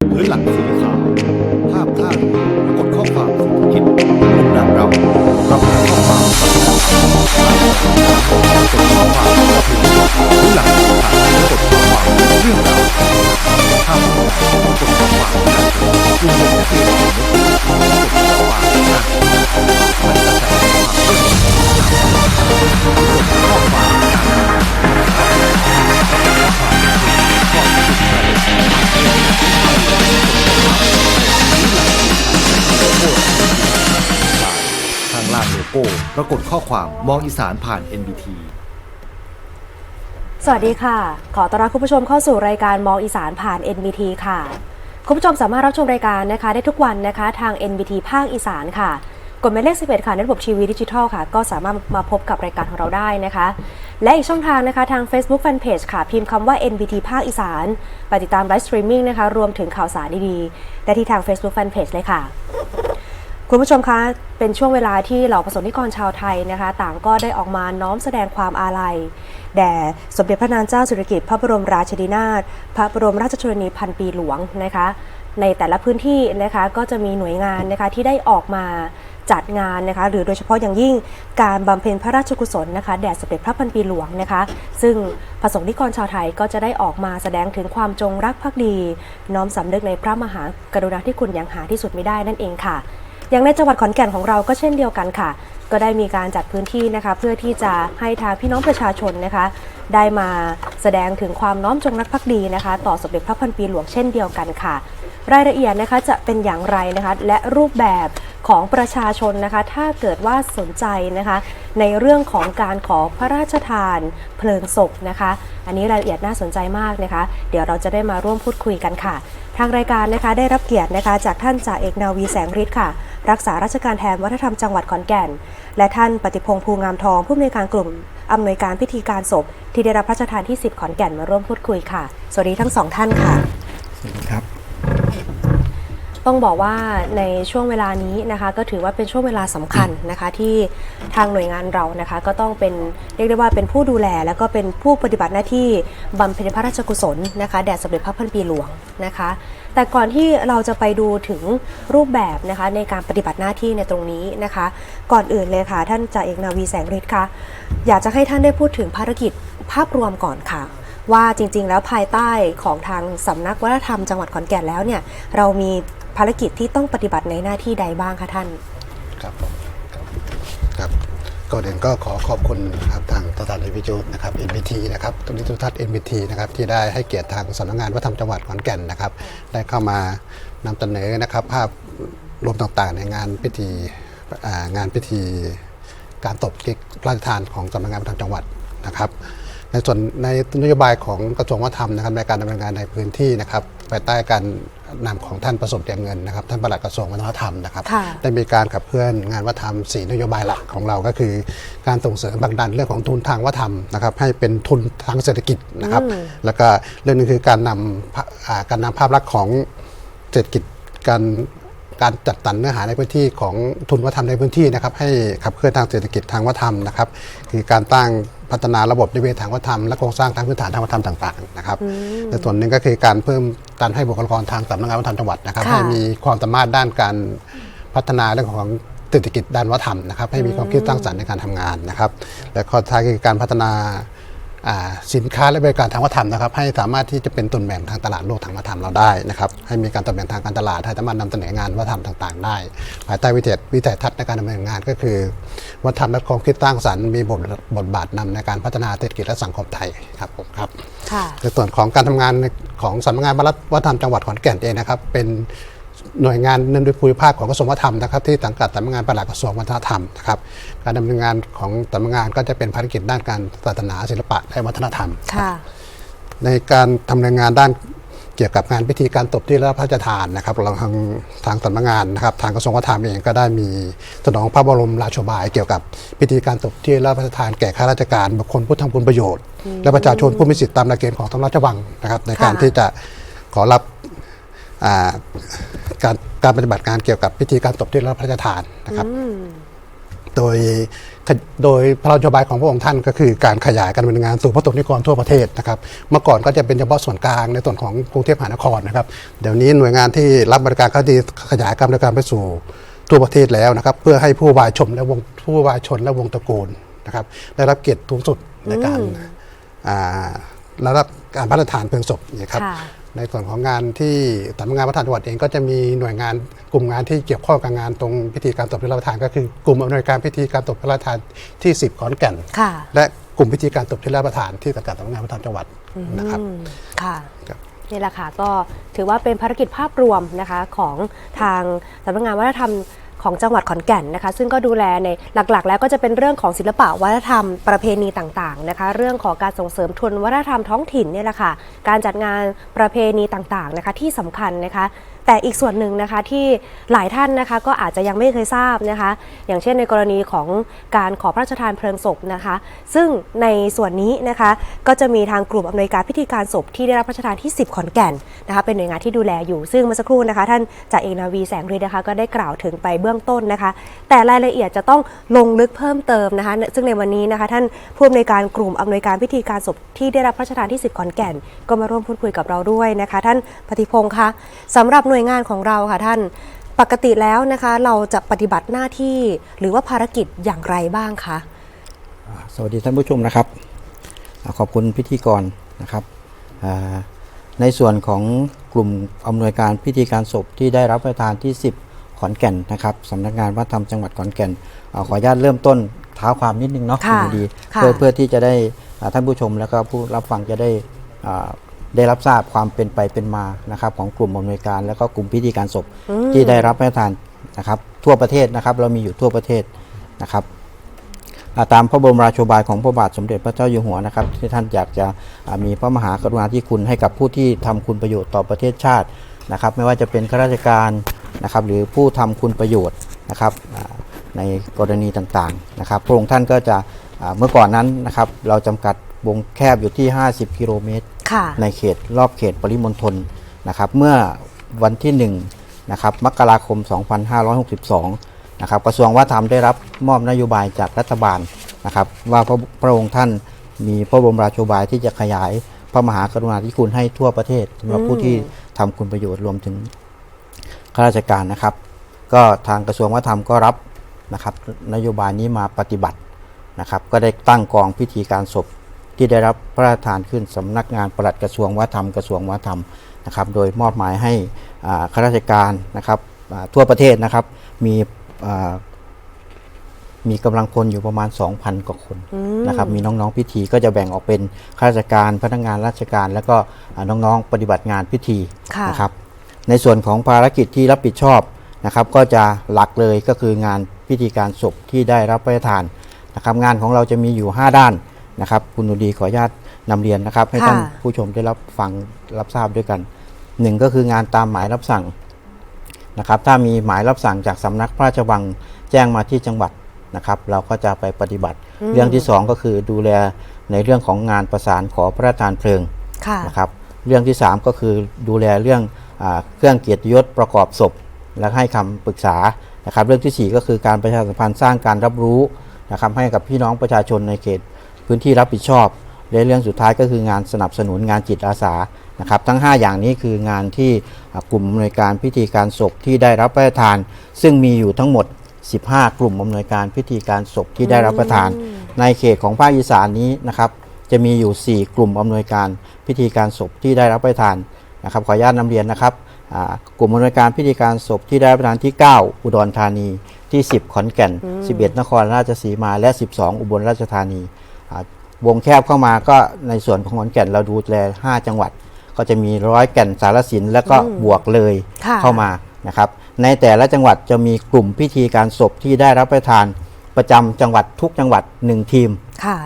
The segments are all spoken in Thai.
พื้นหลังสีขาว ภาพท่าเรือปรากฏข้อความสุภกิจกดดันเราราหาข้อความก่อนกดข้อความกับพื้นหลังสีขาวปรากดข้อความเรื่องราวภาพปรากดข้อความกักลุ่มเด็กนักเรียนกดข้อความกันมันจะแสดงความเรื่องกดข้ ข้างล่างโลโก้ปรากฏข้อความมองอีสานผ่าน NBT สวัสดีค่ะ ขอต้อนรับคุณผู้ชมเข้าสู่รายการมองอีสานผ่าน NBT ค่ะ คุณผู้ชมสามารถรับชมรายการนะคะ ได้ทุกวันนะคะทาง NBT ภาคอีสานค่ะกดหมายเลข11ค่ะในระบบทีวีดิจิทัลค่ะ ก็สามารถมาพบกับรายการของเราได้นะคะ และอีกช่องทางนะคะทาง Facebook Fanpage ค่ะ พิมพ์คำว่า NBT ภาคอีสานไปติดตามไลฟ์สตรีมมิ่งนะคะ รวมถึงข่าวสารดีๆ ได้ที่ทาง Facebook Fanpage เลยค่ะ คุณผู้ชมคะ เป็นช่วงเวลาที่เหล่าประสบนิกรชาวไทยนะคะ ต่างก็ได้ออกมาน้อมแสดงความอาลัย แด่สมเด็จพระนางเจ้าสิริกิติ์พระบรมราชินีนาถพระบรมราชชนนีพันปีหลวงนะคะ ในแต่ละพื้นที่นะคะก็จะมีหน่วยงานนะคะที่ได้ออกมาจัดงานนะคะหรือโดยเฉพาะอย่างยิ่งการบำเพ็ญพระราชกุศลนะคะแด่สมเด็จพระพันปีหลวงนะคะ ซึ่งประสงค์นิกรชาวไทยก็จะได้ออกมาแสดงถึงความจงรักภักดี น้อมสำนึกในพระมหากรุณาธิคุณอย่างหาที่สุดไม่ได้นั่นเองค่ะ อย่างในจังหวัดขอนแก่นของเราก็เช่นเดียวกันค่ะ ก็ได้มีการจัดพื้นที่นะคะ เพื่อที่จะให้ทางพี่น้องประชาชนนะคะ ได้มาแสดงถึงความน้อมจงรักภักดีนะคะ ต่อสมเด็จพระพันปีหลวงเช่นเดียวกันค่ะ รายละเอียดนะคะจะเป็นอย่างไรนะคะ และรูปแบบของประชาชนนะคะ ถ้าเกิดว่าสนใจนะคะ ในเรื่องของการขอพระราชทานเพลิงศพนะคะ อันนี้รายละเอียดน่าสนใจมากนะคะ เดี๋ยวเราจะได้มาร่วมพูดคุยกันค่ะ ทางรายการนะคะได้รับเกียรตินะคะจากท่านจ่าเอกนาวีแสงฤทธิ์ค่ะ รักษาราชการแทนวัฒนธรรมจังหวัดขอนแก่น และท่านปฏิพงษ์ภูงามทองผู้อำนวยการกลุ่มอำนวยการพิธีการศพ ที่ได้รับพระราชทานที่ 10 ขอนแก่นมาร่วมพูดคุยค่ะ สวัสดีทั้งสองท่านค่ะสวัสดีครับ ต้องบอกว่าในช่วงเวลานี้นะคะ ก็ถือว่าเป็นช่วงเวลาสำคัญนะคะ ที่ทางหน่วยงานเรานะคะ ก็ต้องเป็นเรียกได้ว่าเป็นผู้ดูแล แล้วก็เป็นผู้ปฏิบัติหน้าที่บำเพ็ญพระราชกุศลนะคะแด่สมเด็จพระพันปีหลวงนะคะ แต่ก่อนที่เราจะไปดูถึงรูปแบบนะคะในการปฏิบัติหน้าที่ในตรงนี้นะคะ ก่อนอื่นเลยค่ะ ท่านจ่าเอกนาวีแสงฤทธิ์ค่ะอยากจะให้ท่านได้พูดถึงภารกิจภาพรวมก่อนค่ะว่าจริง ๆ แล้วภายใต้ของทางสำนักวัฒนธรรมจังหวัดขอนแก่นแล้วเนี่ยเรามี ภารกิจที่ต้องปฏิบัติในหน้าที่ใดบ้างคะท่าน ครับผมครับครับก่อนอื่นก็ขอขอบคุณนะครับทางสถานีวิทยุนะครับ NBT นะครับตรงนี้ทุท่าน NBT นะครับที่ได้ให้เกียรติทางสำนักงานวัฒนธรรมจังหวัดขอนแก่นนะครับได้เข้ามานำเสนอนะครับภาพรวมต่างๆ ในงานพิธีงานพิธีการตบเก๊กพระราชทานของสำนักงานวัฒนธรรมจังหวัดนะครับในส่วนในนโยบายของกระทรวงวัฒนธรรมนะครับในการดำเนินงานในพื้นที่นะครับภายใต้การ นำของท่านประสบเตียงเงินนะครับท่านปลัดกระทรวงวัฒนธรรมนะครับค่ะได้มีการขับเคลื่อนงานวัฒนธรรมสี่นโยบายหลักของเราก็คือ การส่งเสริมผลักดันเรื่องของทุนทางวัฒนธรรมนะครับให้เป็นทุนทางเศรษฐกิจนะครับ แล้วก็เรื่องหนึงคือการนำภาอ่าการนำภาพลักษณ์ของเศรษฐกิจการการจัดสรรเนื้อหาในพื้นที่ของทุนวัฒนธรรมในพื้นที่นะครับให้ขับเคลื่อนทางเศรษฐกิจทางวัฒนธรรมนะครับ คือการตั้ง พัฒนาระบบนิเวศทางวัฒนธรรมและโครงสร้างทางพื้นฐานทางวัฒนธรรมต่างๆนะครับในส่วนหนึ่งก็คือการเพิ่มการให้บุคลากรทางสำนักงานวัฒนธรรมจังหวัดนะครับค่ะให้มีความสามารถด้านการพัฒนาเรื่องของเศรษฐกิจด้านวัฒนธรรมนะครับให้มีความคิดสร้างสรรค์ในการทำงานนะครับและข้อท้ายคือการพัฒนาอ่า สินค้าและบริการทางวัฒนธรรมนะครับให้สามารถที่จะเป็นต้นแบบทางตลาดโลกทางวัฒนธรรมเราได้นะครับให้มีการต้นแบบทางการตลาดให้สามารถนำเสนองานวัฒนธรรมต่าง ๆ ได้ ภายใต้วิเศษวิสัยทัศน์ในการดำเนินงานก็คือ วัฒนธรรมและความคิดสร้างสรรค์มีบทบทบาทนำในการพัฒนาเศรษฐกิจและสังคมไทยครับผมครับค่ะในส่วนของการทำงานของสำนักงานวัฒนธรรมจังหวัดขอนแก่นเองนะครับเป็น หน่วยงานหนึ่งโดยภูมิภาคของกระทรวงวัฒนธรรมนะครับที่สังกัดสำนักงานปลัดกระทรวงวัฒนธรรมนะครับการดำเนินงานของสำนักงานก็จะเป็นภารกิจด้านการศาสนาศิลปะและวัฒนธรรม ค่ะ ในการทำงานด้านเกี่ยวกับงานพิธีการตบที่รับพระราชทานนะครับเราทางทางสำนักงานนะครับ ทางกระทรวงวัฒนธรรมเองก็ได้มีสนองพระบรมราโชบาย เกี่ยวกับพิธีการตบที่รับพระราชทานแก่ข้าราชการบุคคลผู้ทำคุณประโยชน์ และประชาชนผู้มีสิทธิตามหลักเกณฑ์ของสำนักราชวังนะครับ ในการค่ะที่จะขอรับอ่า การการปฏิบัติงานเกี่ยวกับพิธีการตบที่รับพระราชทานนะครับ โดยโดยพระราชบายของพระองค์ท่านก็คือการขยายการดำเนินงานสู่พระสงฆ์นิกรทั่วประเทศนะครับ เมื่อก่อนก็จะเป็นเฉพาะส่วนกลางในส่วนของกรุงเทพมหานครนะครับ เดี๋ยวนี้หน่วยงานที่รับบริการเขาดีขยายการบริการไปสู่ทั่วประเทศแล้วนะครับ เพื่อให้ผู้วายชมและวงผู้วายชนและวงตระกูลนะครับได้รับเกียรติสูงสุดในการอ่าระดับการพระราชทานเพลิงศพนี่ครับค่ะ ในส่วนของงานที่สำนักงานวัฒนธรรมจังหวัดเองก็จะมีหน่วยงานกลุ่มงานที่เกี่ยวข้องกับงานตรงพิธีการตบพระราชทานก็คือกลุ่มอำนวยการพิธีการตบพระราชทานที่ 10ขอนแก่น ค่ะ และกลุ่มพิธีการตบพระราชทานที่สังกัดสำนักงานวัฒนธรรมจังหวัดนะครับ อืมค่ะ ครับ นี่แหละค่ะก็ถือว่าเป็นภารกิจภาพรวมนะคะของทางสำนักงานวัฒนธรรม ของจังหวัดขอนแก่นนะคะ ซึ่งก็ดูแลในหลักๆ แล้วก็จะเป็นเรื่องของศิลปะวัฒนธรรมประเพณีต่างๆนะคะ เรื่องของการส่งเสริมทุนวัฒนธรรมท้องถิ่นเนี่ยแหละค่ะ การจัดงานประเพณีต่างๆนะคะที่สำคัญนะคะแต่อีกส่วนหนึ่งนะคะที่หลายท่านนะคะก็อาจจะยังไม่เคยทราบนะคะ อย่างเช่นในกรณีของการขอพระราชทานเพลิงศพนะคะ ซึ่งในส่วนนี้นะคะก็จะมีทางกลุ่มอำนวยการพิธีการศพที่ได้รับพระราชทานที่ 10 ขอนแก่นนะคะเป็นหน่วยงานที่ดูแลอยู่ซึ่งเมื่อสักครู่นะคะ ท่านจ่าเอกนาวีแสงฤทธิ์นะคะก็ได้กล่าวถึงไปเบื้องต้นนะคะ แต่รายละเอียดจะต้องลงลึกเพิ่มเติมนะคะ ซึ่งในวันนี้นะคะ ท่านผู้อำนวยการกลุ่มอำนวยการพิธีการศพที่ได้รับพระราชทานที่ 10 ขอนแก่น ก็มาร่วมพูดคุยกับเราด้วยนะคะ ท่านปฏิพงศ์คะสำหรับหน่วยงานของเราค่ะท่านปกติแล้วนะคะเราจะปฏิบัติหน้าที่หรือว่าภารกิจอย่างไรบ้างคะสวัสดีท่านผู้ชมนะครับ ขอบคุณพิธีกรนะครับในส่วนของกลุ่มอำนวยการพิธีการศพที่ได้รับประทานที่ 10 ขอนแก่นนะครับสำนักงานวัฒนธรรมจังหวัดขอนแก่นอาขออนุญาตเริ่มต้นเท้าความนิดนึงเนาะค่ะณดีค่ะเพื่อเพื่อที่จะได้อ่าท่านผู้ชมแล้วก็ผู้รับฟังจะได้อ่าได้รับทราบความเป็นไปเป็นมานะครับของกลุ่มอำนวยการ แล้วก็กลุ่มพิธีการศพที่ได้รับพระราชทานนะครับ ทั่วประเทศนะครับ เรามีอยู่ทั่วประเทศนะครับอ่าตามพระบรมราโชบายของพระบาทสมเด็จพระเจ้าอยู่หัวนะครับที่ท่านอยากจะอ่ามีพระมหากรุณาธิคุณให้กับผู้ที่ทำคุณประโยชน์ต่อประเทศชาตินะครับ ไม่ว่าจะเป็นข้าราชการ นะครับหรือผู้ทำคุณประโยชน์นะครับอ่าในกรณีต่างๆนะครับพระองค์ท่านก็จะอ่าเมื่อก่อนนั้นนะครับเราจำกัดวงแคบอยู่ที่ 50 กิโลเมตรค่ะในเขตรอบเขตปริมณฑลนะครับเมื่อวันที่1นะครับมกราคม 2562นะครับกระทรวงวัฒนธรรมได้รับมอบนโยบายจากรัฐบาลนะครับว่าพระพระองค์ท่านมีพระบรมราโชบายที่จะขยายพระมหากรุณาธิคุณให้ทั่วประเทศสำหรับผู้ที่ทำคุณประโยชน์รวมถึง ข้าราชการนะครับ ก็ทางกระทรวงวัฒนธรรมก็รับนะครับนโยบายนี้มาปฏิบัตินะครับ ก็ได้ตั้งกองพิธีการศพที่ได้รับพระราชทานขึ้นสำนักงานปลัดกระทรวงวัฒนธรรมกระทรวงวัฒนธรรมนะครับ โดยมอบหมายให้อ่าข้าราชการนะครับอ่าทั่วประเทศนะครับมีอ่ามีกำลังพลอยู่ประมาณ 2,000 กว่าคนนะครับ มีน้องๆพิธีก็จะแบ่งออกเป็นข้าราชการพนักงานราชการ แล้วก็อ่าน้องๆปฏิบัติงานพิธีค่ะนะครับ ในส่วนของภารกิจที่รับผิดชอบนะครับ ก็จะหลักเลยก็คืองานพิธีการศพที่ได้รับพระราชทานนะครับ งานของเราจะมีอยู่ 5 ด้านนะครับคุณนุดีขออนุญาตนำเรียนนะครับ ให้ค่ะท่านผู้ชมได้รับฟังรับทราบด้วยกันหนึ่งก็คืองานตามหมายรับสั่งนะครับ ถ้ามีหมายรับสั่งจากสำนักพระราชวังแจ้งมาที่จังหวัดนะครับ เราก็จะไปปฏิบัติ เรื่องที่สองก็คือดูแลในเรื่องของงานประสานขอพระราชทานเพลิงค่ะนะครับ เรื่องที่ 3 ก็คือดูแลเรื่องอา เครื่องเกียรติยศประกอบศพ และให้คำปรึกษานะครับเรื่องทีสี่ 4 ก็คือการประชาสัมพันธ์สร้างการรับรู้นะครับให้กับพี่น้องประชาชนในเขตพื้นที่รับผิดชอบและเรื่องสุดท้ายก็คืองานสนับสนุนงานจิตอาสานะครับทั้ง 5 อย่างนี้คืองานที่กลุ่มอำนวยการพิธีการศพที่ได้รับพระทาน ซึ่งมีอยู่ทั้งหมด 15 กลุ่มอำนวยการพิธีการศพที่ได้รับประทาน ในเขตของภาคอีสานนี้นะครับจะมีอยู่ 4 กลุ่มอำนวยการพิธีการศพที่ได้รับประทาน นะครับขออนุญาตนำเรียนนะครับอ่ากลุ่มอำนวยการพิธีการศพที่ได้รับประทานที่ 9 อุดรธานีที่ 10 ขอนแก่น 11 นครราชสีมาและ 12 อุบลราชธานีอ่าวงแคบเข้ามาก็ในส่วนของขอนแก่นเราดูแล 5 จังหวัด ก็จะมีร้อยแก่นสารสินแล้วก็บวกเลยค่ะเข้ามานะครับในแต่ละจังหวัดจะมีกลุ่มพิธีการศพที่ได้รับประทานประจำจังหวัดทุกจังหวัด 1 ทีมค่ะ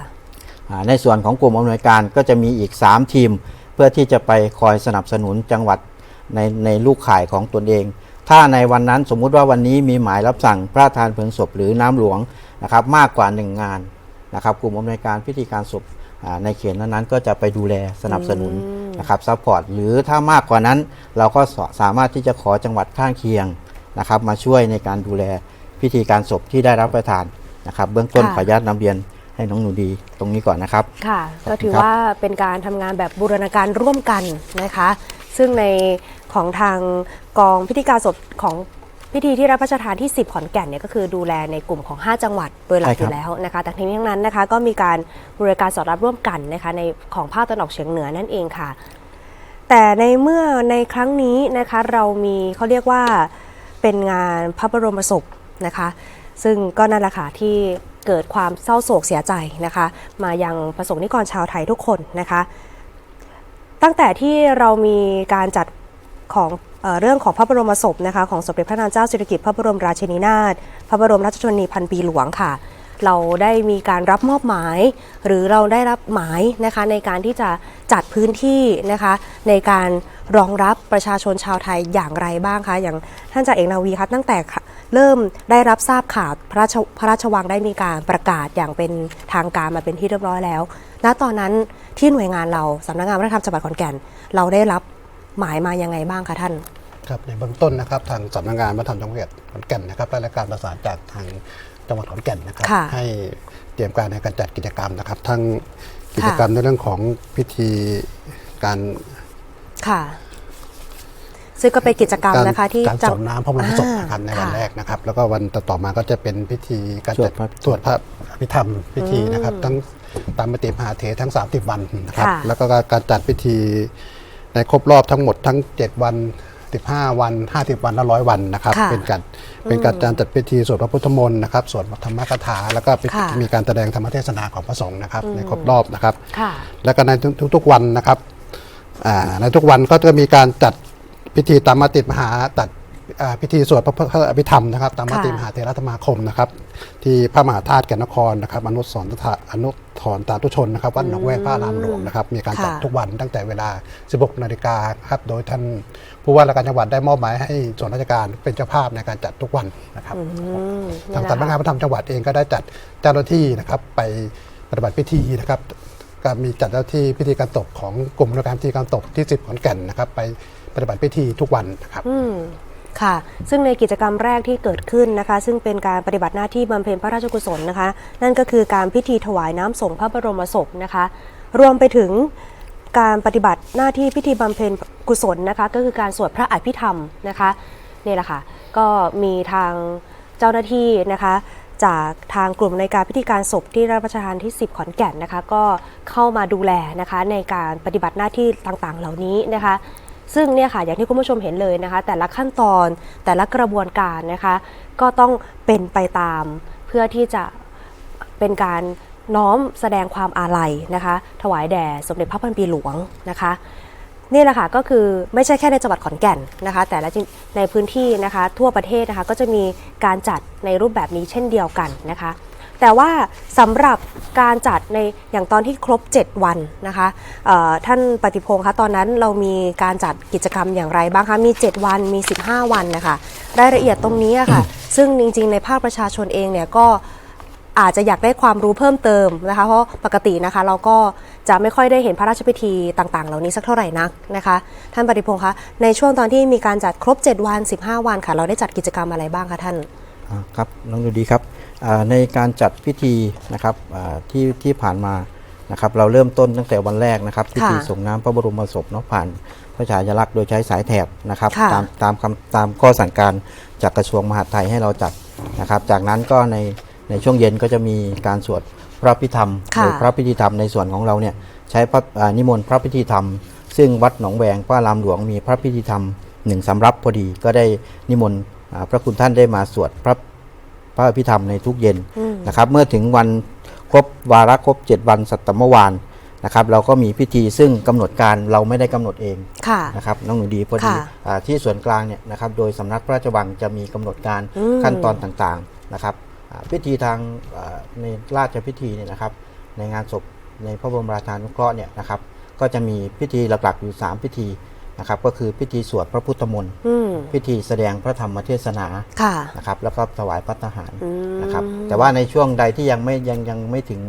อ่าในส่วนของกลุ่มอำนวยการก็จะมีอีก 3 ทีม เพื่อที่จะไปคอยสนับสนุนจังหวัดในในลูกข่ายของตนเอง ถ้าในวันนั้นสมมุติว่าวันนี้มีหมายรับสั่งพระราชทานเพลิงศพหรือน้ำหลวงนะครับมากกว่า 1 งานนะครับกลุ่มอำนวยการพิธีการศพอ่าในเขตนั้นๆก็จะไปดูแลสนับสนุนนะครับซัพพอร์ตหรือถ้ามากกว่านั้นเราก็สสามารถที่จะขอจังหวัดข้างเคียงนะครับมาช่วยในการดูแลพิธีการศพที่ได้รับประทานนะครับ เบื้องต้นค่ะขออนุญาตนำเรียน ให้น้องหนูดีตรงนี้ก่อนนะครับ ค่ะขอบคุณก็ถือครับว่าเป็นการทำงานแบบบูรณาการร่วมกันนะคะ ซึ่งในของทางกองพิธีการศพของพิธีที่รับพระราชทานที่ 10 ขอนแก่นเนี่ยก็คือดูแลในกลุ่มของ 5 จังหวัดโดยหลักอยู่แล้วนะคะ แต่ทั้งนี้ทั้งนั้นนะคะก็มีการบูรณาการสอดรับร่วมกันนะคะในของภาคตะวันออกเฉียงเหนือนั่นเองค่ะ แต่ในเมื่อในครั้งนี้นะคะเรามีเขาเรียกว่าเป็นงานพระบรมศพนะคะ ซึ่งก็นั่นแหละค่ะที่ เกิดความเศร้าโศกเสียใจนะคะ มายังประสงค์นิกรชาวไทยทุกคนนะคะ ตั้งแต่ที่เรามีการจัดของเอเรื่องของพระบรมศพนะคะของสมเด็จพระนางเจ้าสิริกิติ์พระบรมราชินีนาถพระบรมราชชนนีพันปีหลวงค่ะ เราได้มีการรับมอบหมาย หรือเราได้รับหมายนะคะในการที่จะจัดพื้นที่นะคะ ในการรองรับประชาชนชาวไทยอย่างไรบ้างคะอย่างท่านจ่าเอกนาวีคะตั้งแต่ เริ่มได้รับทราบข่าวพระราชพระราชวังได้มีการประกาศอย่างเป็นทางการมาเป็นที่เรียบร้อยแล้ว ณ ตอนนั้นที่หน่วยงานเราสำนักงานวัฒนธรรมจังหวัดขอนแก่น เราได้รับหมายมายังไงบ้างคะท่าน ครับในเบื้องต้นนะครับทางสำนักงานวัฒนธรรมจังหวัดขอนแก่นนะครับได้รับการประสานจากทางจังหวัดขอนแก่นนะครับ ค่ะ ให้เตรียมการในการจัดกิจกรรมนะครับ ทั้งกิจกรรมในเรื่องของพิธีการค่ะ ซึ่งก็เป็นกิจกรรมการนะคะที่การจะสวดน้ำพระบรมศพนะครับในวันค่ะแรกนะครับ แล้วก็วันต่อๆมาก็จะเป็นพิธีการสวจัดดพระตรวจพระอภิธรรมพิธีนะครับทั้งตามมติมหาเถรทั้ง 30 วันนะครับค่ะแล้วก็การจัดพิธีในครบรอบทั้งหมดทั้ง 7 วัน 15 วัน 50 วันและร้อยวันนะครับค่ะเป็นการเป็นการจัดพิธีสวดพระพุทธมนต์นะครับสวดธรรมคาถา แล้วก็เป็นค่ะมีการแสดงธรรมเทศนาของพระสงฆ์นะครับ ในครบรอบนะครับค่ะแล้วก็ในทุกๆวันนะครับอ่าในทุกวันก็จะมีการจัด พิธีตามมาติมหาตัดอ่าพิธีสวดพระพระอภิธรรมนะครับ ตามมาติมหาเทรสมาคมนะครับ ที่พระมหาธาตุแก่นนครนะครับ อนุสรณ์ตาอนุถรณ์ตาตุชนนะครับวัดหนองแวงพระอารามหลวงนะครับมีการจัดค่ะทุกวันตั้งแต่เวลา 16 นาฬิกาครับโดยท่านผู้ว่าราชการจังหวัดได้มอบหมายให้ส่วนราชการเป็นเจ้าภาพในการจัดทุกวันนะครับอืมทางนี่แหละสำนักงานค่ะพระธรรมจังหวัดเองก็ได้จัดเจ้าหน้าที่นะครับไปปฏิบัติพิธีนะครับก็มีจัดเจ้าหน้าที่พิธีการตกของกลุ่มบริการพิธีการตกที่ 10 ขอนแก่นนะครับไป ปฏิบัติพิธีทุกวันนะครับอืมค่ะ ซึ่งในกิจกรรมแรกที่เกิดขึ้นนะคะ ซึ่งเป็นการปฏิบัติหน้าที่บำเพ็ญพระราชกุศลนะคะ นั่นก็คือการพิธีถวายน้ำสงพระบรมศพนะคะ รวมไปถึงการปฏิบัติหน้าที่พิธีบำเพ็ญกุศลนะคะ ก็คือการสวดพระอภิธรรมนะคะนี่แหละค่ะ ก็มีทางเจ้าหน้าที่นะคะ จากทางกลุ่มในการพิธีการศพที่รับประทานที่ 10 ขอนแก่นนะคะ ก็เข้ามาดูแลนะคะในการปฏิบัติหน้าที่ต่างๆ เหล่านี้นะคะ ซึ่งเนี่ยค่ะอย่างที่คุณผู้ชมเห็นเลยนะคะ แต่ละขั้นตอนแต่ละกระบวนการนะคะ ก็ต้องเป็นไปตามเพื่อที่จะเป็นการน้อมแสดงความอาลัยนะคะ ถวายแด่สมเด็จพระพันปีหลวงนะคะนี่แหละค่ะก็คือไม่ใช่แค่ในจังหวัดขอนแก่นนะคะ แต่ละในพื้นที่นะคะ ทั่วประเทศนะคะก็จะมีการจัดในรูปแบบนี้เช่นเดียวกันนะคะ แต่ว่าสำหรับการจัดในอย่างตอนที่ครบ 7 วันนะคะท่านปฏิพงศ์คะตอนนั้นเรามีการจัดกิจกรรมอย่างไรบ้างคะมี 7 วันมี 15 วันนะคะรายละเอียดตรงนี้อะค่ะ ซึ่งจริงๆ ในภาคประชาชนเองเนี่ยก็อาจจะอยากได้ความรู้เพิ่มเติมนะคะเพราะปกตินะคะเราก็จะไม่ค่อยได้เห็นพระราชพิธีต่างๆ เหล่านี้สักเท่าไหร่นักนะคะ ท่านปฏิพงศ์คะในช่วงตอนที่มีการจัดครบ 7 วัน 15 วันค่ะ เราได้จัดกิจกรรมอะไรบ้างคะท่านครับน้องดูดีครับ ในการจัดพิธีนะครับอ่าที่ที่ผ่านมานะครับเราเริ่มต้นตั้งแต่วันแรกนะครับพิธีส่งน้ำพระบรมศพเนาะผ่านพระฉายาลักษณ์โดยใช้สายแถบนะครับค่ะตามตามคำตามข้อสั่งการจากกระทรวงมหาดไทยให้เราจัดนะครับ จากนั้นก็ในในช่วงเย็นก็จะมีการสวดพระพิธรรมค่ะโดยพระพิธีธรรมในส่วนของเราเนี่ยใช้พระอ่านิมนต์พระพิธีธรรม ซึ่งวัดหนองแวงพระรามหลวงมีพระพิธีธรรมหนึ่งสำรับพอดีก็ได้นิมนต์อ่าพระคุณท่านได้มาสวดพระ พระอภิธรรมในทุกเย็นอืมนะครับ เมื่อถึงวันครบวาระครบ 7 วันสัตตมวานนะครับเราก็มีพิธีซึ่งกำหนดการเราไม่ได้กำหนดเองค่ะนะครับน้องหนูดีพอดีค่ะอ่าที่ส่วนกลางเนี่ยนะครับโดยสำนักพระราชวังจะมีกำหนดการอืมขั้นตอนต่างๆนะครับอ่าพิธีทางอ่าในราชพิธีเนี่ยนะครับ ในงานศพในพระบรมราชานุเคราะห์เนี่ยนะครับ ก็จะมีพิธีหลักๆอยู่ 3 พิธี นะครับก็คือพิธีสวดพระพุทธมนต์อืมพิธีแสดงพระธรรมเทศนาค่ะนะครับแล้วก็ถวายพัฒหารอืมนะครับแต่ว่าในช่วงใดที่ยังไม่ยังยังไม่ถึง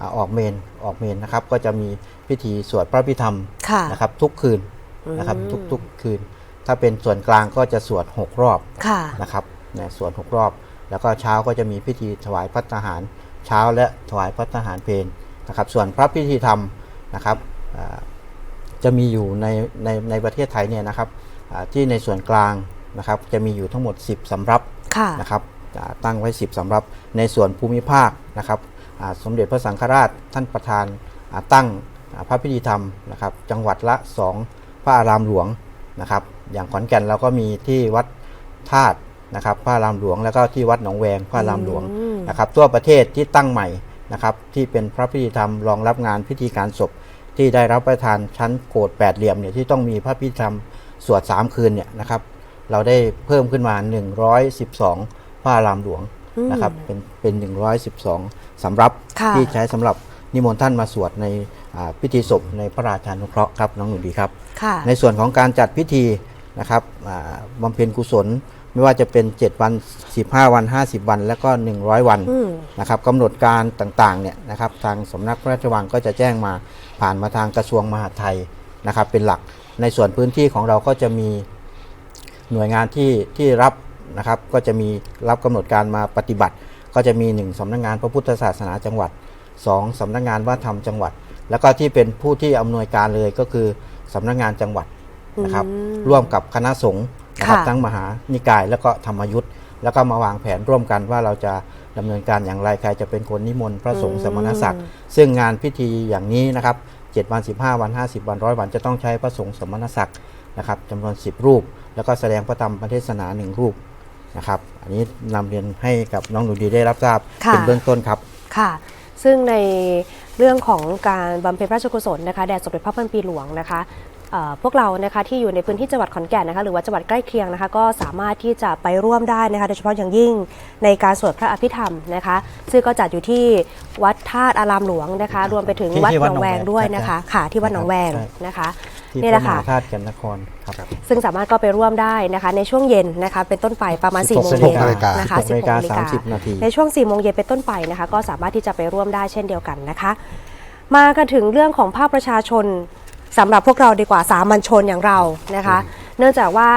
อาออกเมนออกเมนนะครับก็จะมีพิธีสวดพระพิธรรมค่ะนะครับทุกคืนนะครับทุกทุกคืน ถ้าเป็นส่วนกลางก็จะสวด 6 รอบค่ะนะครับเนี่ยสวด 6 รอบแแล้วก็เช้าก็จะมีพิธีถวายพัฒหารเช้าและถวายพัฒหารเพลนะครับส่วนพระพิธีธรรมนะครับอ่า จะมีอยู่ในในในประเทศไทยเนี่ยนะครับอ่าที่ในส่วนกลางนะครับจะมีอยู่ทั้งหมด 10สำรับค่ะนะครับอ่าตั้งไว้ 10สำรับในส่วนภูมิภาคนะครับอ่าสมเด็จพระสังฆราชท่านประธานอ่าตั้งอ่าพระพิธีธรรมนะครับจังหวัดละ 2 พระอารามหลวงนะครับอย่างขอนแก่นเราก็มีที่วัดธาตุนะครับพระอารามหลวงแล้วก็ที่วัดหนองแวงพระอารามหลวงอืมนะครับทั่วประเทศที่ตั้งใหม่นะครับที่เป็นพระพิธีธรรมรองรับงานพิธีการศพ ที่ได้รับประทานชั้นโกดแปดเหลี่ยมเนี่ยที่ต้องมีพระพิธีธรรมสวด 3 คืนเนี่ยนะครับ เราได้เพิ่มขึ้นมา 112พระอารามหลวงนะครับเป็นเป็น 112สำรับค่ะที่ใช้สำหรับนิมนต์ท่านมาสวดในอ่าพิธีศพในพระราชานุเคราะห์ครับน้องหนูดีครับค่ะในส่วนของการจัดพิธีนะครับอ่าบำเพ็ญกุศล ไม่ว่าจะเป็น 7 วัน 15 วัน 50 วัน แล้วก็ 100 วันอืมนะครับกำหนดการต่างๆเนี่ยนะครับทางสำนักพระราชวังก็จะแจ้งมาผ่านมาทางกระทรวงมหาดไทยนะครับเป็นหลักในส่วนพื้นที่ของเราก็จะมีหน่วยงานที่ที่รับนะครับก็จะมีรับกำหนดการมาปฏิบัติ ก็จะมี 1สำนักงานพระพุทธศาสนาจังหวัด 2สำนักงานวัฒนธรรมจังหวัด แล้วก็ที่เป็นผู้ที่อำนวยการเลยก็คือสำนักงานจังหวัดนะครับอืมร่วมกับคณะสงฆ์ นะครับค่ะทั้งมหานิกายแล้วก็ธรรมยุทธ์แล้วก็มาวางแผนร่วมกันว่าเราจะดำเนินการอย่างไรใครจะเป็นคนนิมนต์พระสงฆ์สมณศักดิ์ซึ่งงานพิธีอย่างนี้นะครับ7วัน 15 วัน 50 วันร้อยวันจะต้องใช้พระสงฆ์สมณศักดิ์นะครับจำนวน 10 รูป แล้วก็แสดงพระธรรมประเทศนาหนึ่งรูปนะครับอันนี้นำเรียนให้กับน้องหนูดีได้รับทราบค่ะเป็นเบื้องต้นครับค่ะ ซึ่งในเรื่องของการบำเพ็ญพระราชกุศลนะคะแด่สมเด็จพระพันปีหลวงนะคะเอ่อ พวกเรานะคะที่อยู่ในพื้นที่จังหวัดขอนแก่นนะคะหรือว่าจังหวัดใกล้เคียงนะคะก็สามารถที่จะไปร่วมได้นะคะโดยเฉพาะอย่างยิ่งในการสวดพระอภิธรรมนะคะซึ่งก็จัดอยู่ที่วัดธาตุอารามหลวงนะคะ รวมไปถึงที่วัดที่หวัดนองแวงหนองแวงด้วยใช่นะคะค่ะที่วัดหนองแวงใช่นะคะที่นี่พแหระละมค่ะหาธาตุแก่นนครครับซึ่งสามารถก็ไปร่วมได้นะคะ ในช่วงเย็นนะคะ เป็นต้นไปประมาณ4ี่โมง16เย็นนาฬิกานะคะ16นาฬิกา16 30นาทีในช่วง4ี่โมงเย็นเป็นต้นไปนะคะ ก็สามารถที่จะไปร่วมได้เช่นเดียวกันนะคะ มากันถึงเรื่องของภาคประชาชน สำหรับพวกเราดีกว่าสามัญชนอย่างเรานะคะ เนื่องจากว่า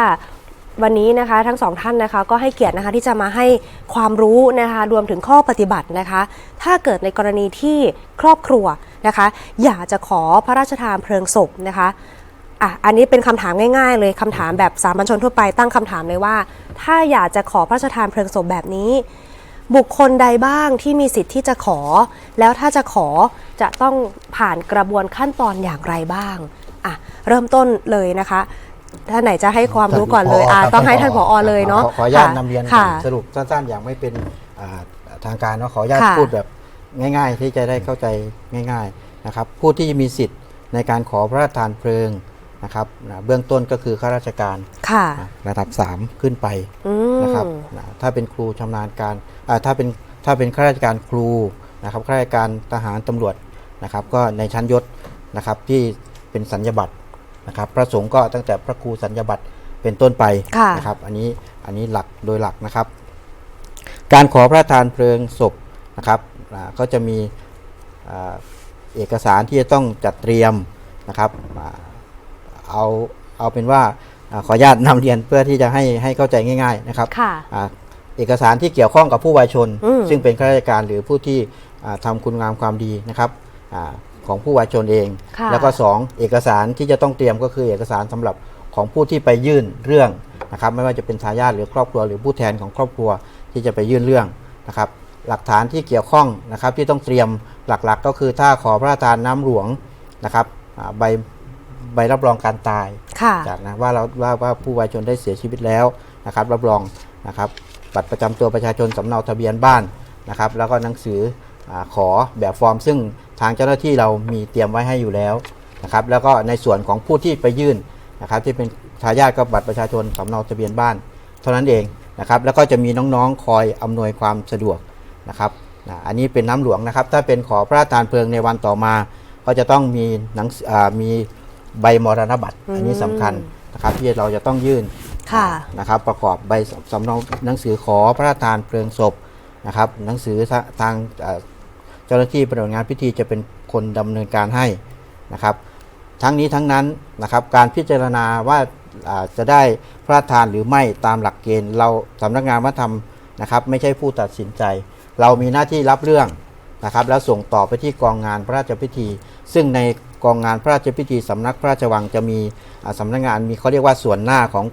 วันนี้นะคะทั้งสองท่านนะคะก็ให้เกียรตินะคะที่จะมาให้ความรู้นะคะรวมถึงข้อปฏิบัตินะคะ ถ้าเกิดในกรณีที่ครอบครัวนะคะ อยากจะขอพระราชทานเพลิงศพนะคะอะอันนี้เป็นคำถามง่าย ๆ เลยคำถามแบบสามัญชนทั่วไปตั้งคำถามเลยว่า ถ้าอยากจะขอพระราชทานเพลิงศพแบบนี้ บุคคลใดบ้างที่มีสิทธิ์ที่จะขอ แล้วถ้าจะขอจะต้องผ่านกระบวนขั้นตอนอย่างไรบ้างอะเริ่มต้นเลยนะคะท่านไหนจะให้ความรู้ก่อนเลยอะท่านผอต้องให้ท่านผอเลยเนาะขอขออนุญาตค่ะนำเรียนค่ะสรุปสั้นๆ อย่างไม่เป็นอ่าทางการเนาะขออนุญาตค่ะพูดแบบง่าย ๆ ที่จะได้เข้าใจง่าย ๆนะครับ ผู้ที่มีสิทธิ์ในการขอพระราชทานเพลิงนะครับนะเบื้องต้นก็คือข้าราชการค่ะนะระดับ 3 ขึ้นไปอืมนะครับนะถ้าเป็นครูชำนาญการอ่า ถ้าเป็นถ้าเป็นข้าราชการครูนะครับข้าราชการทหารตำรวจนะครับ ก็ในชั้นยศนะครับที่เป็นสัญญาบัตรนะครับพระสงฆ์ก็ตั้งแต่พระครูสัญญาบัตรเป็นต้นไปค่ะนะครับอันนี้อันนี้หลักโดยหลักนะครับ การขอพระราชทานเพลิงศพนะครับอ่าก็จะมีอ่าเอกสารที่จะต้องจัดเตรียมนะครับอ่าเอาเอาเป็นว่าอาขออนุญาตนำเรียนเพื่อที่จะให้ให้เข้าใจง่าย ๆ นะครับค่ะอ่า เอกสารที่เกี่ยวข้องกับผู้วายชนอืมซึ่งเป็นข้าราชการหรือผู้ที่อ่าทำคุณงามความดีนะครับอาของผู้วายชนเองค่ะแล้วก็สองเอกสารที่จะต้องเตรียมก็คือเอกสารสำหรับของผู้ที่ไปยื่นเรื่องนะครับ ไม่ว่าจะเป็นทายาทหรือครอบครัว หรือผู้แทนของครอบครัวที่จะไปยื่นเรื่องนะครับหลักฐานที่เกี่ยวข้องนะครับที่ต้องเตรียมหลักๆ ก็คือถ้าขอพระราชทานน้ำหลวงนะครับอ่าใบใบรับรองการตายค่ะจากนะว่าเราว่าว่าผู้วายชนได้เสียชีวิตแล้วนะครับ รับรองนะครับ บัตรประจำตัวประชาชนสำเนาทะเบียนบ้านนะครับ แล้วก็หนังสืออขอแบบฟอร์ม ซึ่งทางเจ้าหน้าที่เรามีเตรียมไว้ให้อยู่แล้วนะครับ แล้วก็ในส่วนของผู้ที่ไปยื่นนะครับ ที่เป็นทายาทก็บัตรประชาชนสำเนาทะเบียนบ้าน เท่านั้นเองนะครับ แล้วก็จะมีน้องๆคอยอำนวยความสะดวกนะครับอันนี้เป็นน้ำหลวงนะครับ ถ้าเป็นขอพระราชทานเพลิงในวันต่อมา ก็จะต้องมีหนังมีใบมรณบัตร อันนี้สำคัญนะครับที่เราจะต้องยื่น นะครับประกอบใบสำเนาหนังสือขอพระราชทานเพลิงศพนะครับหนังสือทาทางเจ้าหน้าที่ปฏิบัติงานพิธีจะเป็นคนดำเนินการให้นะครับ ทั้งนี้ทั้งนั้นนะครับการพิจารณาว่าจะได้พระราชทานหรือไม่ตามหลักเกณฑ์ เราสำนักงานวัฒนธรรมนะครับไม่ใช่ผู้ตัดสินใจ เรามีหน้าที่รับเรื่องนะครับแล้วส่งต่อไปที่กองงานพระราชพิธี ซึ่งในกองงานพระราชพิธีสำนักพระราชวังจะมีอ่าสำนักงานมีเขาเรียกว่าส่วนหน้าของ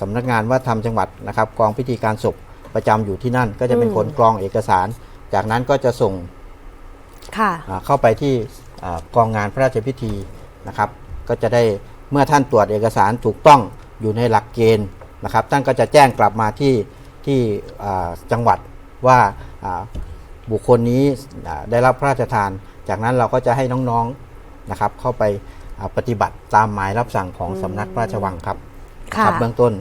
สำนักงานวัฒนธรรมจังหวัดนะครับกองพิธีการศพประจำอยู่ที่นั่น ก็จะเป็นคนกรองเอกสาร จากนั้นก็จะส่งค่ะอ่าเข้าไปที่อ่ากองงานพระราชพิธีนะครับ ก็จะได้เมื่อท่านตรวจเอกสารถูกต้องอยู่ในหลักเกณฑ์นะครับท่านก็จะแจ้งกลับมาที่ที่อ่าจังหวัดว่าอ่าบุคคลนี้อ่าได้รับพระราชทาน จากนั้นเราก็จะให้น้องๆนะครับเข้าไปอ่าปฏิบัติตามหมายรับสั่งของสำนักพระราชวังครับ ค่ะ ครับเบื้องต้น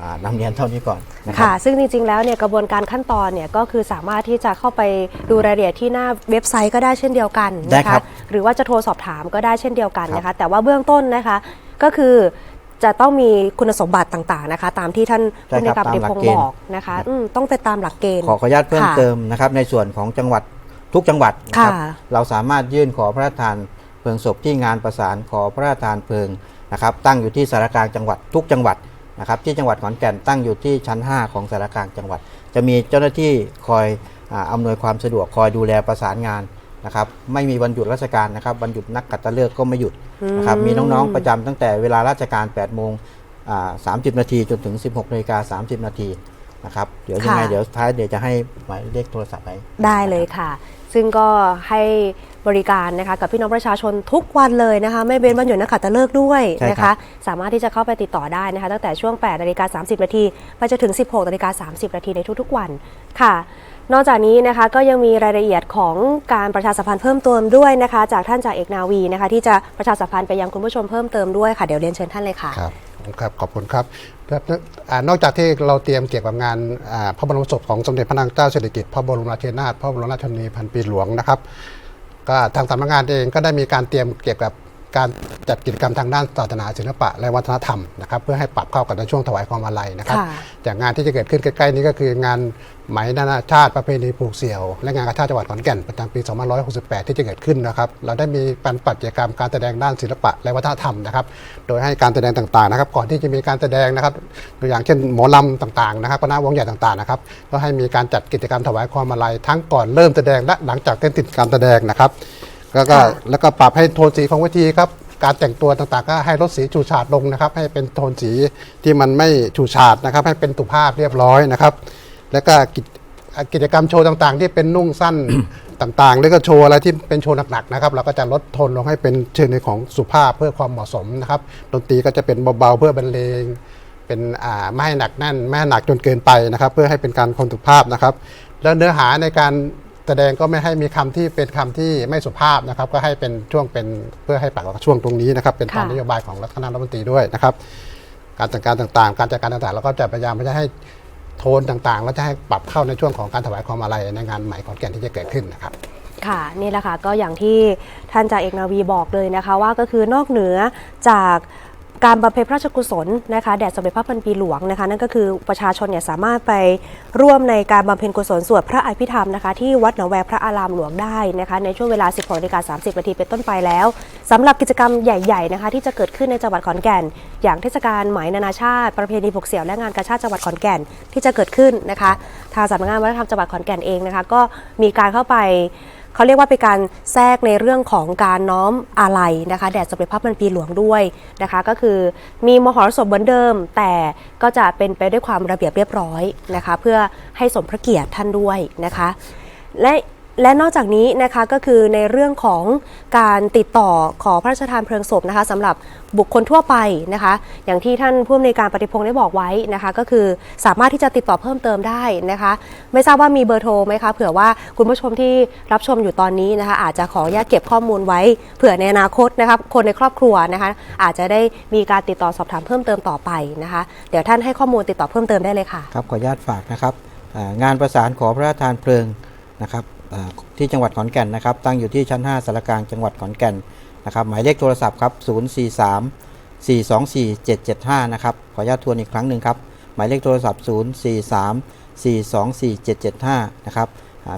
อ่านำเรียนเท่านี้ก่อนนะครัค่ะบซึ่งจริงๆ แล้วเนี่ยกระบวนการขั้นตอนเนี่ยก็คือสามารถที่จะเข้าไปดูรายละเอียดที่หน้าเว็บไซต์ก็ได้เช่นเดียวกันได้นะครัคะบหรือว่าจะโทรสอบถามก็ได้เช่นเดียวกันครับนะคะ แต่ว่าเบื้องต้นนะคะก็คือจะต้องมีคุณสมบัติต่างๆนะคะ ตามที่ท่านใช่ผู้ในครับการปฏิพงศ์ตามหลักเกณฑ์ บอกนะคะอืมต้องไปตามหลักเกณฑ์ ขอขออนุญาตเพิ่มค่ะเติมนะครับในส่วนของจังหวัดทุกจังหวัดนะครับค่ะเราสามารถยื่นขอพระราชทานเพลิงศพที่งานประสานขอพระราชทานเพลิง นะครับตั้งอยู่ที่สารกลางจังหวัดทุกจังหวัดนะครับที่จังหวัดขอนแก่นตั้งอยู่ที่ชั้น 5 ของสารกลางจังหวัด จะมีเจ้าหน้าที่คอยอาอำนวยความสะดวกคอยดูแลประสานงานนะครับไม่มีวันหยุดราชการนะครับวันหยุดนักขัตฤกษ์ก็ไม่หยุดนะครับมีน้องๆประจำตั้งแต่เวลาราชการ8โมงอ่า30นาทีจนถึง 16นาฬิกา30นาทีนะครับเดี๋ยวยังไงค่ะเดี๋ยวท้ายเดี๋ยวจะให้หมายเลขโทรศัพท์ไว้ได้เลยค่ะ ซึ่งก็ให้บริการนะคะกับพี่น้องประชาชนทุกวันเลยนะคะ ไม่เว้นวันหยุดนักขัตฤกษ์ด้วยใช่นะครัคะบสามารถที่จะเข้าไปติดต่อได้นะคะ ตั้งแต่ช่วง8นาฬิกา30 นาทีไปจนถึง 16นาฬิกา30 นาทีในทุกๆวันค่ะ นอกจากนี้นะคะก็ยังมีรายละเอียดของการประชาสัมพันธ์เพิ่มเติมด้วยนะคะ จากท่านจากเอกนาวีนะคะ ที่จะประชาสัมพันธ์ไปยังคุณผู้ชมเพิ่มเติมด้วยค่ะเดี๋ยวเรียนเชิญท่านเลยค่ะครับครับขอบคุณครับครับอ่า นอกจากที่เราเตรียมเกี่ยวกับงานพระบรมศพของสมเด็จพระนางเจ้าสิริกิติ์พระบรมราชินีนาถพระบรมราชชนนีพันปีหลวงนะครับ ก็ทางสำนักงานเองก็ได้มีการเตรียมเกี่ยวกับ การจัดกิจกรรมทางด้านศาสนาศิลปะและวัฒนธรรมนะครับเพื่อให้ปรับเข้ากับในช่วงถวายความอาลัยนะครับค่ะจากงานที่จะเกิดขึ้นใกล้ๆนี้ก็คืองานไหมนานาชาติประเพณีผูกเสี่ยว และงานกาชาติจังหวัดขอนแก่นประจำปี 2568 ที่จะเกิดขึ้นนะครับ เราได้มีการปัดกิจกรรมการแสดงด้านศิลปะและวัฒนธรรมนะครับ โดยให้การแสดงต่างๆนะครับ ก่อนที่จะมีการแสดงนะครับ ตัวอย่างเช่นหมอลำต่างๆนะครับคณะวงใหญ่ต่างๆนะครับ ก็ให้มีการจัดกิจกรรมถวายความอาลัยทั้งก่อนเริ่มแสดงและหลังจากเต้นติดการแสดงนะครับ แล้วก็ค่ะแล้วก็ปรับให้โทนสีของเวทีครับ การแต่งตัวต่างๆ ก็ให้ลดสีฉูดฉาดลงนะครับ ให้เป็นโทนสีที่มันไม่ฉูดฉาดนะครับ ให้เป็นตุภาพเรียบร้อยนะครับ แล้วก็กิจกิจกรรมโชว์ต่างๆ ที่เป็นนุ่งสั้นต่างๆ แล้วก็โชว์อะไรที่เป็นโชว์หนักๆนะครับ เราก็จะลดโทนลงให้เป็นเชิงในของสุภาพเพื่อความเหมาะสมนะครับ ดนตรีก็จะเป็นเบาๆเพื่อบรรเลงเป็นอ่าไม่ให้หนักแน่นไม่ให้หนักจนเกินไปนะครับ เพื่อให้เป็นการคงสุภาพนะครับ แล้วเนื้อหาในการ แสดงก็ไม่ให้มีคำที่เป็นคำที่ไม่สุภาพนะครับ ก็ให้เป็นช่วงเป็นเพื่อให้ปรับกับช่วงตรงนี้นะครับ เป็นตามนโยบายของรัฐคณะรัฐมนตรีด้วยนะครับ การจัดการต่างๆ การจัดการต่างๆแล้วก็จะพยายามจะให้โทนต่างๆ แล้วจะให้ปรับเข้าในช่วงของการถวายความอาลัยในงานใหม่ขอนแก่นที่จะเกิดขึ้นนะครับค่ะนี่แหละค่ะก็อย่างที่ท่านจ่าเอกนาวีบอกเลยนะคะ ว่าก็คือนอกเหนือจาก การบำเพ็ญพระราชกุศลนะคะแด่สมเด็จพระพันปีหลวงนะคะ นั่นก็คือประชาชนเนี่ยสามารถไปร่วมในการบำเพ็ญกุศลสวดพระอภิธรรมนะคะที่วัดหนองแวพระอารามหลวงได้นะคะในช่วงเวลา 16นาฬิกา30นาทีเป็นต้นไปแล้วสำหรับกิจกรรมใหญ่ๆนะคะที่จะเกิดขึ้นในจังหวัดขอนแก่น อย่างเทศกาลไหมนานาชาติ ประเพณีผูกเสี่ยวและงานกาชาติจังหวัดขอนแก่นที่จะเกิดขึ้นนะคะ ทางสำนักงานวัฒนธรรมจังหวัดขอนแก่นเองนะคะก็มีการเข้าไป เขาเรียกว่าเป็นการแทรกในเรื่องของการน้อมอาลัยนะคะแด่สมเด็จพระพันปีหลวงด้วยนะคะ ก็คือมีมหรสพเหมือนเดิม แต่ก็จะเป็นไปด้วยความระเบียบเรียบร้อยนะคะ เพื่อให้สมพระเกียรติท่านด้วยนะคะ และ และนอกจากนี้นะคะก็คือในเรื่องของการติดต่อขอพระราชทานเพลิงศพนะคะสำหรับบุคคลทั่วไปนะคะ อย่างที่ท่านผู้อำนวยการปฏิพงศ์ได้บอกไว้นะคะ ก็คือสามารถที่จะติดต่อเพิ่มเติมได้นะคะ ไม่ทราบว่ามีเบอร์โทรไหมคะเผื่อว่าคุณผู้ชมที่รับชมอยู่ตอนนี้นะคะ อาจจะขออนุญาตเก็บข้อมูลไว้เผื่อในอนาคตนะคะคนในครอบครัวนะคะ อาจจะได้มีการติดต่อสอบถามเพิ่มเติมต่อไปนะคะ เดี๋ยวท่านให้ข้อมูลติดต่อเพิ่มเติมได้เลยค่ะครับขออนุญาตฝากนะครับงานประสานขอพระราชทานเพลิงนะครับ ที่จังหวัดขอนแก่นนะครับ ตั้งอยู่ที่ชั้น 5สารกลางจังหวัดขอนแก่นนะครับ หมายเลขโทรศัพท์ครับ 043 424 775 นะครับ ขออนุญาตทวนอีกครั้งหนึ่งครับ หมายเลขโทรศัพท์ 043 424 775 นะครับ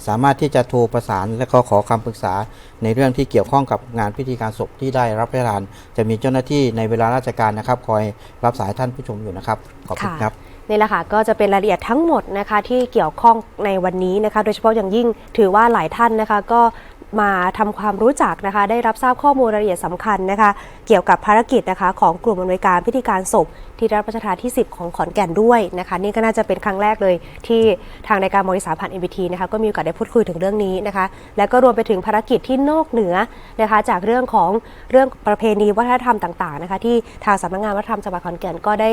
สามารถที่จะโทรประสานและก็ขอคำปรึกษาในเรื่องที่เกี่ยวข้องกับงานพิธีการศพที่ได้รับพระราชทานจะมีเจ้าหน้าที่ในเวลาราชการนะครับ คอยรับสายท่านผู้ชมอยู่นะครับ ขอบคุณครับ นี่แหละค่ะก็จะเป็นรายละเอียดทั้งหมดนะคะที่เกี่ยวข้องในวันนี้นะคะ โดยเฉพาะอย่างยิ่งถือว่าหลายท่านนะคะก็มาทำความรู้จักนะคะ ได้รับทราบข้อมูลรายละเอียดสำคัญนะคะ เกี่ยวกับภารกิจนะคะ ของกลุ่มอำนวยการพิธีการศพ ที่รับระราชทานที่ 10 ของขอนแก่นด้วยนะคะ นี่ก็น่าจะเป็นครั้งแรกเลยที่ทางรายการมริสาผ่าน NBT นะคะก็มีโอกาสได้พูดคุยถึงเรื่องนี้นะคะ แล้วก็รวมไปถึงภารกิจที่นอกเหนือนะคะ จากเรื่องของเรื่องประเพณีวัฒนธรรมต่างๆนะคะที่ทางสำนักงานวัฒนธรรมจังหวัดขอนแก่นก็ได้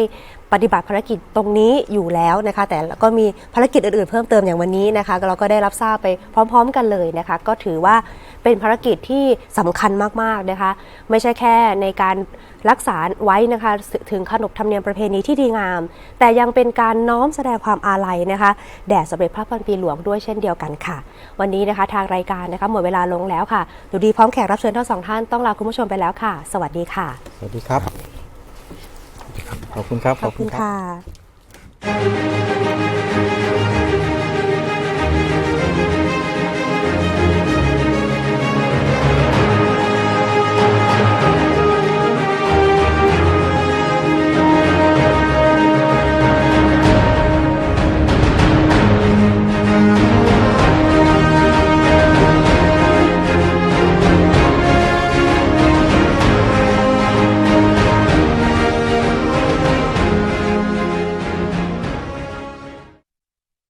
ปฏิบัติภารกิจตรงนี้อยู่แล้วนะคะ แต่ก็มีภารกิจอื่นๆเพิ่มเติมอย่างวันนี้นะคะเราก็ได้รับทราบไปพร้อม ๆ กันเลยนะคะ ก็ถือว่า เป็นภารกิจที่สำคัญมากๆนะคะ ไม่ใช่แค่ในการรักษาไว้นะคะถึงขนบธรรมเนียมประเพณีที่ดีงาม แต่ยังเป็นการน้อมแสดงความอาลัยนะคะแด่สมเด็จพระพันปีหลวงด้วยเช่นเดียวกันค่ะ วันนี้นะคะทางรายการนะคะหมดเวลาลงแล้วค่ะดูดีพร้อมแขกรับเชิญทั้งสองท่านต้องลาคุณผู้ชมไปแล้วค่ะ สวัสดีค่ะ สวัสดีครับ ขอบคุณครับ ขอบคุณค่ะ